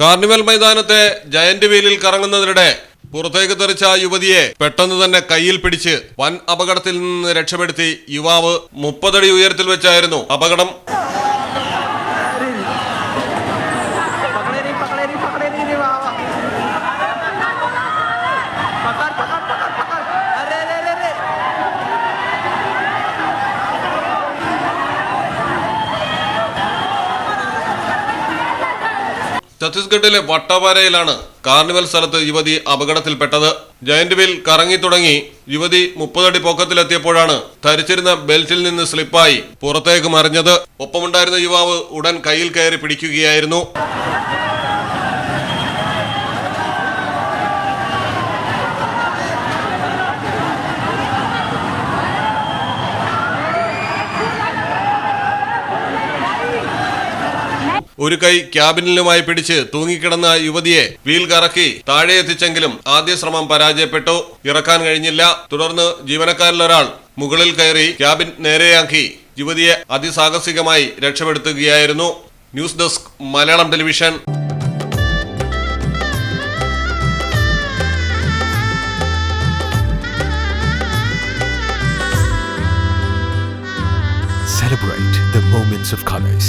Carnival മൈതാനത്തെ giant വീലിൽ കറങ്ങുന്നതിനിടെ പുറത്തേക്ക് തെറിച്ച യുവതിയെ പെട്ടെന്ന് തന്നെ കയ്യിൽ പിടിച്ച് വൻ അപകടത്തിൽ നിന്ന് രക്ഷപ്പെടുത്തി. യുവാവ് മുപ്പതടി ഉയരത്തിൽ വെച്ചായിരുന്നു അപകടം. ഛത്തീസ്ഗഡിലെ വട്ടവാരയിലാണ് കാർണിവൽ സ്ഥലത്ത് യുവതി അപകടത്തിൽപ്പെട്ടത്. ജയന്റ് വീൽ കറങ്ങി തുടങ്ങി. യുവതി മുപ്പതടി പൊക്കത്തിലെത്തിയപ്പോഴാണ് ധരിച്ചിരുന്ന ബെൽറ്റിൽ നിന്ന് സ്ലിപ്പായി പുറത്തേക്ക് മറിഞ്ഞത്. ഒപ്പമുണ്ടായിരുന്ന യുവാവ് ഉടൻ കയ്യിൽ കയറി പിടിക്കുകയായിരുന്നു. ഒരു കൈ ക്യാബിനിലുമായി പിടിച്ച് തൂങ്ങിക്കിടന്ന യുവതിയെ വീൽ കറക്കി താഴെ എത്തിച്ചെങ്കിലും ആദ്യ ശ്രമം പരാജയപ്പെട്ടു. ഇറക്കാൻ കഴിഞ്ഞില്ല. തുടർന്ന് ജീവനക്കാരിലൊരാൾ മുകളിൽ കയറി ക്യാബിൻ നേരെയാക്കി യുവതിയെ അതിസാഹസികമായി രക്ഷപ്പെടുത്തുകയായിരുന്നു. News desk Malayalam television. Celebrate the moments of colors.